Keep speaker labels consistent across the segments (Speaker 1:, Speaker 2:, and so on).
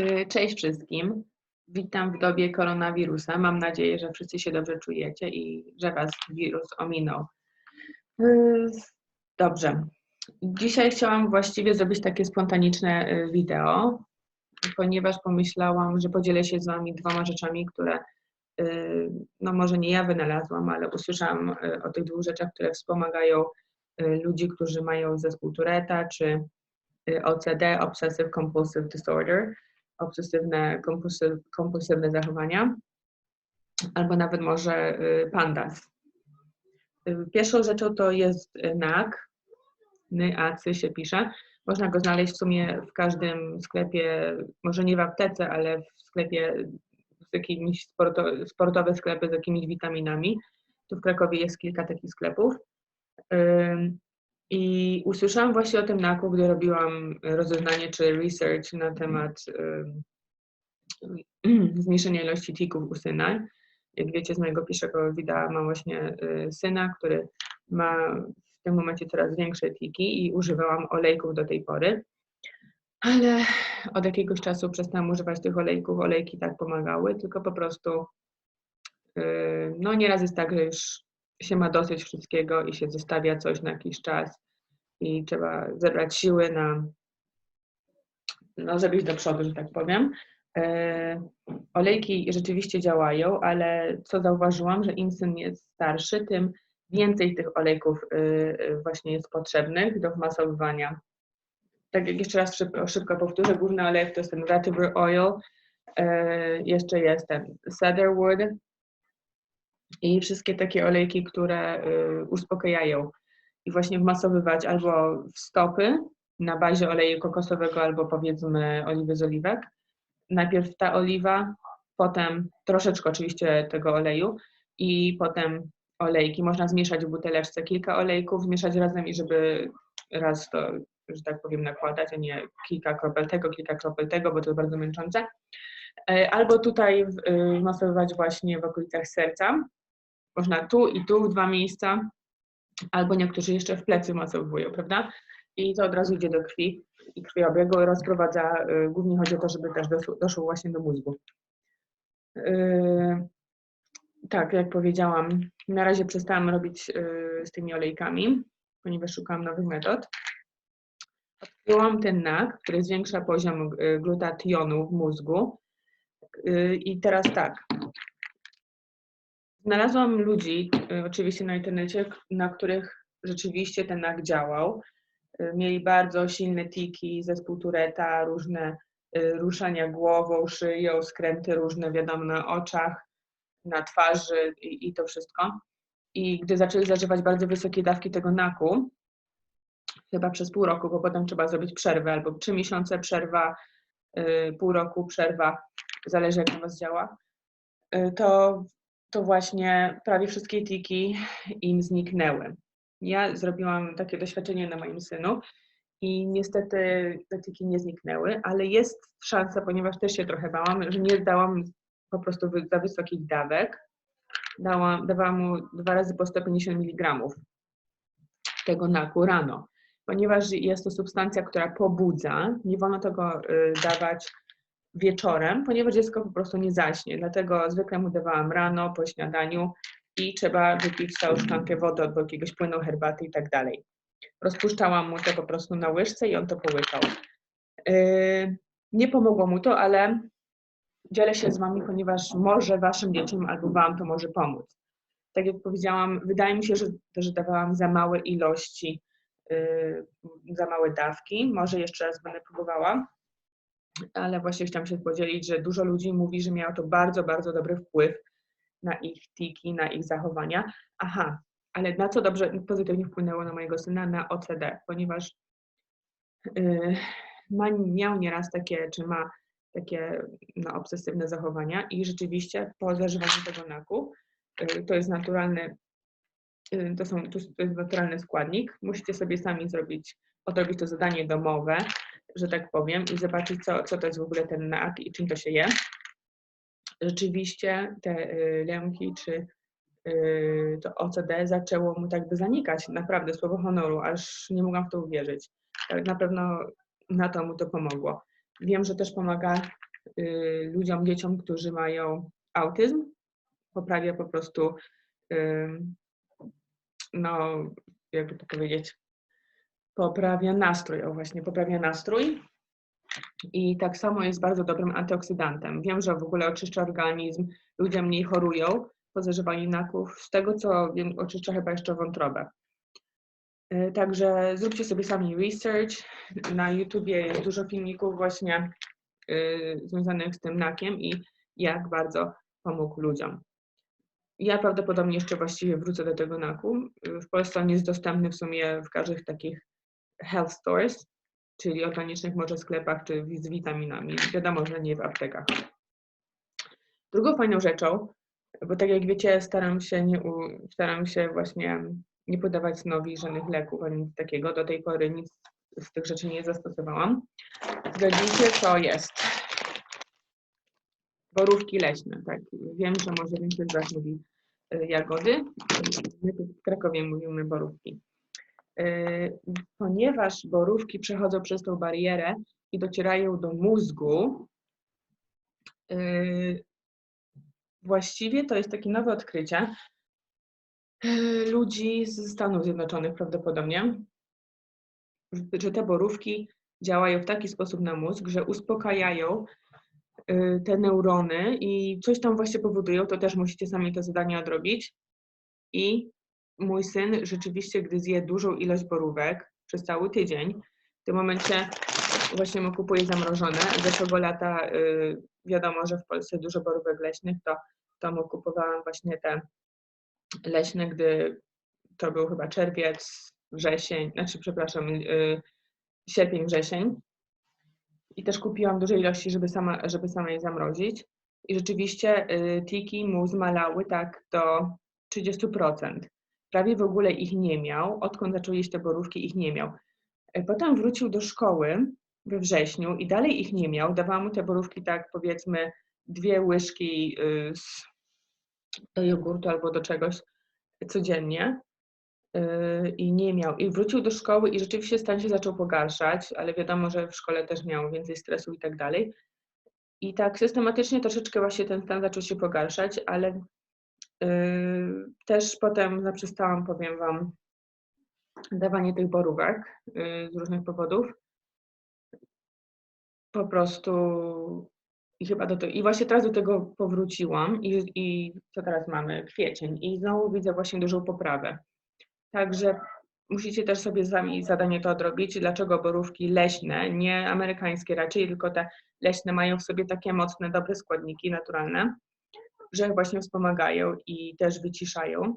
Speaker 1: Y, Cześć wszystkim. Witam w dobie koronawirusa. Mam nadzieję, że wszyscy się dobrze czujecie i że Was wirus ominął. Y, Dobrze. Dzisiaj chciałam właściwie zrobić takie spontaniczne y, wideo, ponieważ pomyślałam, że podzielę się z Wami dwoma rzeczami, które no może nie ja wynalazłam, ale usłyszałam o tych dwóch rzeczach, które wspomagają ludzi, którzy mają zespół Touretta czy OCD, Obsessive Compulsive Disorder, obsesywne, kompulsyw, kompulsywne zachowania, albo nawet może y, PANDAS. Y, Pierwszą rzeczą to jest y, NAC, NYAC się pisze. Można go znaleźć w sumie w każdym sklepie, może nie w aptece, ale w sklepie z jakimiś sporto, sportowe sklepy z jakimiś witaminami. Tu w Krakowie jest kilka takich sklepów. I usłyszałam właśnie o tym NAC-u, gdy robiłam rozeznanie czy research na temat ym, zmniejszenia ilości tików u syna. Jak wiecie z mojego pierwszego wideo mam właśnie y, syna, który ma w tym momencie coraz większe tiki i używałam olejków do tej pory. Ale od jakiegoś czasu przestałam używać tych olejków. Olejki tak pomagały, tylko po prostu yy, no nieraz jest tak, że już się ma dosyć wszystkiego i się zostawia coś na jakiś czas i trzeba zebrać siły na, no żeby iść do przodu, że tak powiem. Yy, olejki rzeczywiście działają, ale co zauważyłam, że im syn jest starszy, tym więcej tych olejków yy, właśnie jest potrzebnych do wmasowywania. Tak jak jeszcze raz szybko, szybko powtórzę, główny olej to jest ten vetiver oil, yy, jeszcze jest ten cedarwood i wszystkie takie olejki, które yy, uspokajają i właśnie wmasowywać albo w stopy na bazie oleju kokosowego albo powiedzmy oliwy z oliwek. Najpierw ta oliwa, potem troszeczkę oczywiście tego oleju i potem olejki. Można zmieszać w buteleczce kilka olejków, zmieszać razem i żeby raz to, że tak powiem, nakładać, a nie kilka kropel tego, kilka kropel tego, bo to jest bardzo męczące. E, Albo tutaj y, masowywać właśnie w okolicach serca. Można tu i tu w dwa miejsca, albo niektórzy jeszcze w plecy masowują, prawda? I to od razu idzie do krwi i krwiobiegu rozprowadza, y, głównie chodzi o to, żeby też doszło, doszło właśnie do mózgu. Yy, tak, jak powiedziałam, na razie przestałam robić y, z tymi olejkami, ponieważ szukałam nowych metod. Odkryłam ten NAK, który zwiększa poziom y, glutationu w mózgu. Y, I teraz tak. Znalazłam ludzi, y, oczywiście na internecie, na których rzeczywiście ten NAK działał. Y, Mieli bardzo silne tiki, zespół Tureta, różne y, ruszania głową, szyją, skręty różne, wiadomo, na oczach, na twarzy i, i to wszystko. I gdy zaczęli zażywać bardzo wysokie dawki tego naku, chyba przez pół roku, bo potem trzeba zrobić przerwę, albo trzy miesiące przerwa, pół roku przerwa, zależy jak na was działa, to, to właśnie prawie wszystkie tiki im zniknęły. Ja zrobiłam takie doświadczenie na moim synu i niestety te tiki nie zniknęły, ale jest szansa, ponieważ też się trochę bałam, że nie dałam po prostu za wysokich dawek. Dałam, dawałam mu dwa razy po 150 mg tego naku rano. Ponieważ jest to substancja, która pobudza, nie wolno tego y, dawać wieczorem, ponieważ dziecko po prostu nie zaśnie. Dlatego zwykle mu dawałam rano, po śniadaniu i trzeba wypić całą szklankę wody albo jakiegoś płynu, herbaty i tak dalej. Rozpuszczałam mu to po prostu na łyżce i on to połykał. Yy, Nie pomogło mu to, ale dzielę się z Wami, ponieważ może Waszym dzieciom albo Wam to może pomóc. Tak jak powiedziałam, wydaje mi się, że, że dawałam za małe ilości, yy, za małe dawki. Może jeszcze raz będę próbowała, ale właśnie chciałam się podzielić, że dużo ludzi mówi, że miało to bardzo, bardzo dobry wpływ na ich tiki, na ich zachowania. Aha, ale na co dobrze pozytywnie wpłynęło na mojego syna? Na OCD, ponieważ yy, ma, miał nieraz takie, czy ma takie no, obsesywne zachowania i rzeczywiście po zażywaniu tego naku, y, to jest naturalny, y, to, są, to to jest naturalny składnik, musicie sobie sami zrobić, odrobić to zadanie domowe, że tak powiem, i zobaczyć, co, co to jest w ogóle ten nak i czym to się je. Rzeczywiście te y, lęki czy y, to OCD zaczęło mu tak by zanikać, naprawdę, słowo honoru, aż nie mogłam w to uwierzyć. Tak na pewno na to mu to pomogło. Wiem, że też pomaga y, ludziom, dzieciom, którzy mają autyzm. Poprawia po prostu, no, jakby to powiedzieć, poprawia nastrój, o właśnie, poprawia nastrój. I tak samo jest bardzo dobrym antyoksydantem. Wiem, że w ogóle oczyszcza organizm, ludzie mniej chorują po zażywaniu naków. Z tego co wiem, oczyszcza chyba jeszcze wątrobę. Y, Także zróbcie sobie sami research. Na YouTubie jest dużo filmików właśnie y, związanych z tym nakiem i jak bardzo pomógł ludziom. Ja prawdopodobnie jeszcze właściwie wrócę do tego naku. W Polsce on jest dostępny w sumie w każdych takich health stores, czyli organicznych może sklepach, czy z witaminami. Wiadomo, że nie w aptekach. Drugą fajną rzeczą, bo tak jak wiecie, staram się, nie staram się właśnie nie podawać synowi żadnych leków ani nic takiego. Do tej pory nic z tych rzeczy nie zastosowałam. Zgadnijcie, co jest. Borówki leśne, tak. Wiem, że może większość z Was mówi y, jagody. My tu w Krakowie mówimy borówki. Y, Ponieważ borówki przechodzą przez tą barierę i docierają do mózgu, y, właściwie to jest takie nowe odkrycie y, ludzi z Stanów Zjednoczonych prawdopodobnie, że te borówki działają w taki sposób na mózg, że uspokajają te neurony i coś tam właśnie powodują, to też musicie sami to zadanie odrobić. I mój syn rzeczywiście, gdy zje dużą ilość borówek przez cały tydzień, w tym momencie właśnie mu kupuję zamrożone. Zeszłego lata y, wiadomo, że w Polsce dużo borówek leśnych, to, to mu kupowałam właśnie te leśne, gdy to był chyba czerwiec, wrzesień, znaczy przepraszam, y, sierpień, wrzesień. I też kupiłam duże ilości, żeby sama, żeby sama je zamrozić. I rzeczywiście y, tiki mu zmalały tak do 30%. Prawie w ogóle ich nie miał. Odkąd zaczął jeść te borówki, ich nie miał. Y, Potem wrócił do szkoły we wrześniu i dalej ich nie miał. Dawałam mu te borówki tak powiedzmy dwie łyżki y, z, do jogurtu albo do czegoś codziennie yy, i nie miał. I wrócił do szkoły i rzeczywiście stan się zaczął pogarszać, ale wiadomo, że w szkole też miał więcej stresu i tak dalej. I tak systematycznie troszeczkę właśnie ten stan zaczął się pogarszać, ale też potem zaprzestałam, powiem Wam, dawanie tych borówek yy, z różnych powodów. Po prostu i chyba do tego, i właśnie teraz do tego powróciłam i, i co teraz mamy? Kwiecień i znowu widzę właśnie dużą poprawę. Także musicie też sobie sami zadanie to odrobić, dlaczego borówki leśne, nie amerykańskie raczej, tylko te leśne mają w sobie takie mocne, dobre składniki naturalne, że właśnie wspomagają i też wyciszają.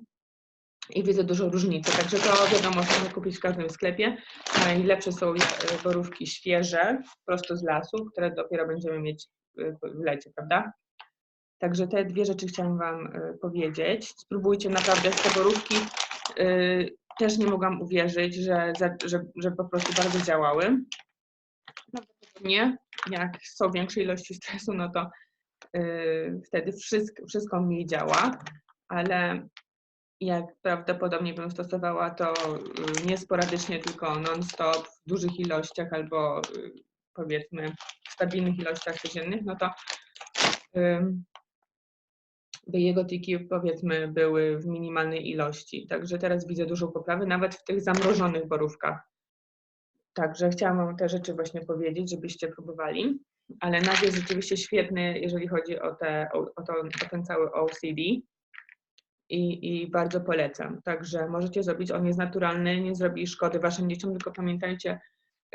Speaker 1: I widzę dużą różnicę, także to wiadomo, można kupić w każdym sklepie. Najlepsze są e, borówki świeże, prosto z lasu, które dopiero będziemy mieć e, w lecie, prawda? Także te dwie rzeczy chciałam Wam e, powiedzieć. Spróbujcie naprawdę te borówki. Też nie mogłam uwierzyć, że, że, że po prostu bardzo działały. Prawdopodobnie jak są większe ilości stresu, no to wtedy wszystko, wszystko mniej działa, ale jak prawdopodobnie bym stosowała to y, nie sporadycznie, tylko non-stop w dużych ilościach albo y, powiedzmy w stabilnych ilościach codziennych, no to by jego tiki powiedzmy były w minimalnej ilości. Także teraz widzę dużą poprawę, nawet w tych zamrożonych borówkach. Także chciałam Wam te rzeczy właśnie powiedzieć, żebyście próbowali. Ale NAD jest rzeczywiście świetny, jeżeli chodzi o, te, o, o, to, o ten cały OCD i, i bardzo polecam. Także możecie zrobić, on jest naturalny, nie zrobi szkody Waszym dzieciom, tylko pamiętajcie,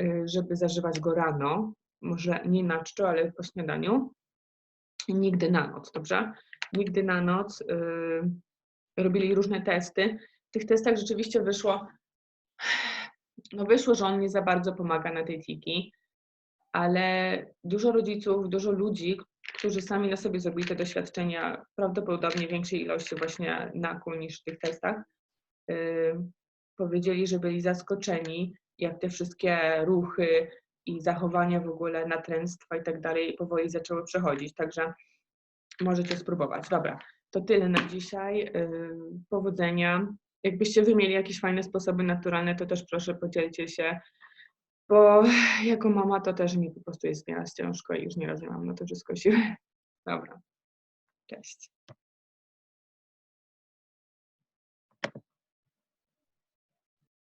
Speaker 1: y, żeby zażywać go rano, może nie na czczo, ale po śniadaniu. I nigdy na noc, dobrze? Nigdy na noc. y, Robili różne testy. W tych testach rzeczywiście wyszło, no wyszło, że on nie za bardzo pomaga na tej tiki, ale dużo rodziców, dużo ludzi, którzy sami na sobie zrobili te doświadczenia prawdopodobnie większej ilości właśnie naku niż w tych testach, y, powiedzieli, że byli zaskoczeni, jak te wszystkie ruchy i zachowania w ogóle, natręctwa i tak dalej powoli zaczęły przechodzić. Także możecie spróbować. Dobra, to tyle na dzisiaj. Y, Powodzenia. Jakbyście wy mieli jakieś fajne sposoby naturalne, to też proszę podzielcie się bo jako mama to też mi po prostu jest nieraz ciężko i już nieraz miałam na to wszystko siły. Dobra, cześć.